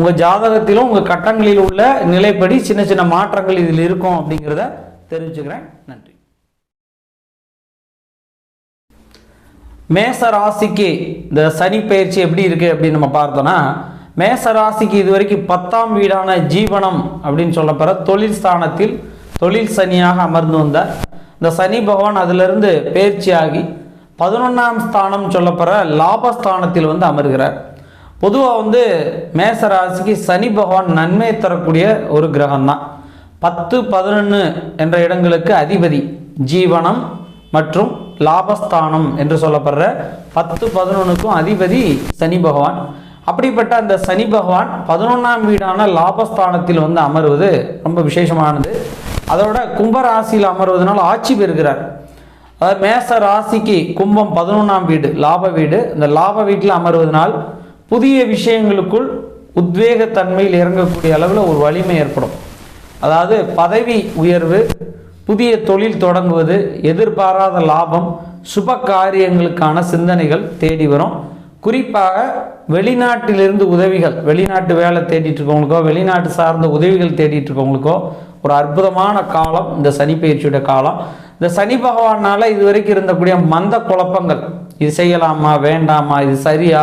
உங்கள் ஜாதகத்திலும் உங்கள் கட்டங்களில் உள்ள நிலைப்படி சின்ன சின்ன மாற்றங்கள் இதில் இருக்கும் அப்படிங்கிறத தெரிவிச்சுக்கிறேன் நன்றி. மேச ராசிக்கு இந்த சனி பயிற்சி எப்படி இருக்கு அப்படின்னு நம்ம பார்த்தோன்னா மேச ராசிக்கு பத்தாம் வீடான ஜீவனம் அப்படின்னு சொல்லப்படுற தொழில் ஸ்தானத்தில் தொழில் சனியாக அமர்ந்து வந்தார். இந்த சனி பகவான் அதிலிருந்து பயிற்சியாகி பதினொன்றாம் ஸ்தானம் சொல்லப்படுற லாபஸ்தானத்தில் வந்து அமர்கிறார். பொதுவாக வந்து மேச ராசிக்கு சனி பகவான் நன்மை தரக்கூடிய ஒரு கிரகம் தான் பத்து பதினொன்று என்ற இடங்களுக்கு அதிபதி ஜீவனம் மற்றும் லாபஸ்தானம் என்று சொல்லப்படுற பத்து பதினொன்றுக்கும் அதிபதி சனி பகவான். அப்படிப்பட்ட அந்த சனி பகவான் பதினொன்றாம் வீடான லாபஸ்தானத்தில் வந்து அமர்வது ரொம்ப விசேஷமானது. அதோட கும்பராசியில் அமர்வதனால் ஆட்சி பெறுகிறார். அதாவது மேச ராசிக்கு கும்பம் பதினொன்றாம் வீடு லாப வீடு. இந்த லாப வீட்டில் அமர்வதனால் புதிய விஷயங்களுக்குள் உத்வேகத்தன்மையில் இறங்கக்கூடிய அளவில் ஒரு வலிமை ஏற்படும். அதாவது பதவி உயர்வு புதிய தொழில் தொடங்குவது எதிர்பாராத லாபம் சுப காரியங்களுக்கான சிந்தனைகள் தேடி வரும். குறிப்பாக வெளிநாட்டிலிருந்து உதவிகள் வெளிநாட்டு வேலை தேடிட்டு இருக்கவங்களுக்கோ வெளிநாட்டு சார்ந்த உதவிகள் தேடிட்டு இருக்கவங்களுக்கோ ஒரு அற்புதமான காலம் இந்த சனி பயிற்சியோட காலம். இந்த சனி பகவானால இதுவரைக்கும் இருந்தக்கூடிய மந்த குழப்பங்கள் இது செய்யலாமா வேண்டாமா இது சரியா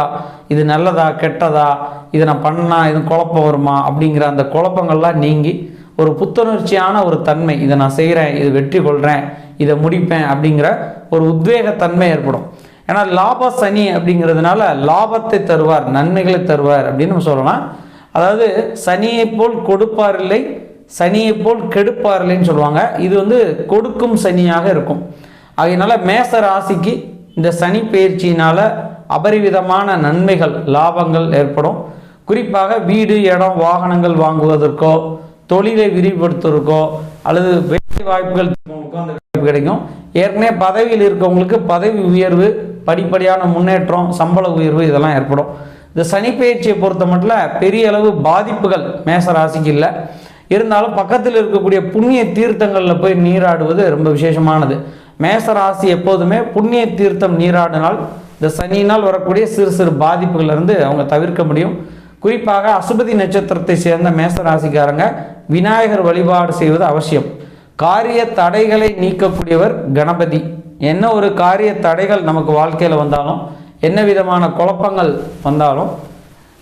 இது நல்லதா கெட்டதா இதை நான் பண்ணா இது குழப்பம் வருமா அப்படிங்கிற அந்த குழப்பங்கள்லாம் நீங்கி ஒரு புத்துணர்ச்சியான ஒரு தன்மை இதை நான் செய்கிறேன் இது வெற்றி கொள்கிறேன் இதை முடிப்பேன் அப்படிங்கிற ஒரு உத்வேகத்தன்மை ஏற்படும். ஏன்னா லாப சனி அப்படிங்கிறதுனால லாபத்தை தருவார் நன்மைகளை தருவார் அப்படின்னு நம்ம சொல்லலாம். அதாவது சனியை போல் கொடுப்பார் இல்லை சனியை போல் கெடுப்பார் இல்லைன்னு சொல்லுவாங்க. இது வந்து கொடுக்கும் சனியாக இருக்கும். அதனால மேச ராசிக்கு இந்த சனி பயிற்சியினால அபரிவிதமான நன்மைகள் லாபங்கள் ஏற்படும். குறிப்பாக வீடு இடம் வாகனங்கள் வாங்குவதற்கோ தொழிலை விரிவுபடுத்துவதற்கோ அல்லது வேலை வாய்ப்புகள் அந்த வாய்ப்பு கிடைக்கும். ஏற்கனவே பதவியில் இருக்கவங்களுக்கு பதவி உயர்வு படிப்படியான முன்னேற்றம் சம்பள உயர்வு இதெல்லாம் ஏற்படும். இந்த சனி பயிற்சியை பொறுத்த மட்டும் பெரிய அளவு பாதிப்புகள் மேச ராசிக்கு இல்லை. இருந்தாலும் பக்கத்தில் இருக்கக்கூடிய புண்ணிய தீர்த்தங்களில் போய் நீராடுவது ரொம்ப விசேஷமானது. மேச ராசி எப்போதுமே புண்ணிய தீர்த்தம் நீராடினால் இந்த சனியினால் வரக்கூடிய சிறு சிறு பாதிப்புகள்ல இருந்து அவங்க தவிர்க்க முடியும். குறிப்பாக அசுபதி நட்சத்திரத்தை சேர்ந்த மேச ராசிக்காரங்க விநாயகர் வழிபாடு செய்வது அவசியம். காரிய தடைகளை நீக்கக்கூடியவர் கணபதி. என்ன ஒரு காரிய தடைகள் நமக்கு வாழ்க்கையில் வந்தாலும் என்ன விதமான குழப்பங்கள் வந்தாலும்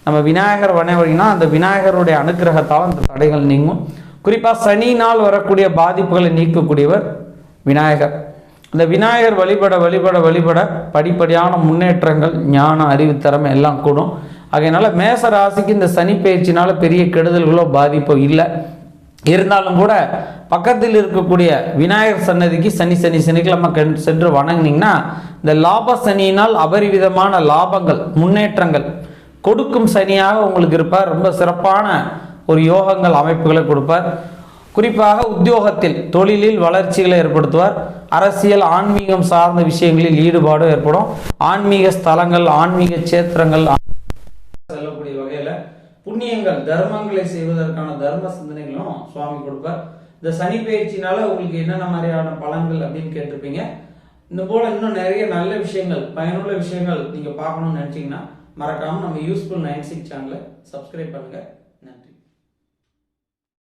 நம்ம விநாயகர் வணங்கினா அந்த விநாயகருடைய அனுக்கிரகத்தால் அந்த தடைகள் நீங்கும். குறிப்பாக சனியினால் வரக்கூடிய பாதிப்புகளை நீக்கக்கூடியவர் விநாயகர். இந்த விநாயகர் வழிபட வழிபட வழிபட படிப்படியான முன்னேற்றங்கள் ஞான அறிவு திறமை எல்லாம் கூடும். அதனால மேச ராசிக்கு இந்த சனி பயிற்சினால பெரிய கெடுதல்களோ பாதிப்போ இல்லை. இருந்தாலும் கூட பக்கத்தில் இருக்கக்கூடிய விநாயகர் சன்னதிக்கு சனி சனி சனிக்கிழமை சென்று வணங்குனீங்கன்னா இந்த லாப சனியினால் அபரிவிதமான லாபங்கள் முன்னேற்றங்கள் கொடுக்கும் சனியாக உங்களுக்கு இருப்பார். ரொம்ப சிறப்பான ஒரு யோகங்கள் அமைப்புகளை கொடுப்பார். குறிப்பாக உத்தியோகத்தில் தொழிலில் வளர்ச்சிகளை ஏற்படுத்துவார். அரசியல் ஆன்மீகம் சார்ந்த விஷயங்களில் ஈடுபாடு ஏற்படும். ஆன்மீக ஸ்தலங்கள் ஆன்மீக சேத்திரங்கள் செல்லக்கூடிய வகையில புண்ணியங்கள் தர்மங்களை செய்வதற்கான தர்ம சிந்தனைகளும் சுவாமி கொடுப்பார். இந்த சனி பயிற்சினால உங்களுக்கு என்னென்ன மாதிரியான பலன்கள் அப்படின்னு கேட்டிருப்பீங்க. இந்த போல இன்னும் நிறைய நல்ல விஷயங்கள் பயனுள்ள விஷயங்கள் நீங்க பார்க்கணும்னு நினைச்சீங்கன்னா மறக்காம நம்ம யூஸ்ஃபுல் நைன் சிக்ஸ் சேனலை சப்ஸ்கிரைப் பண்ணுங்க.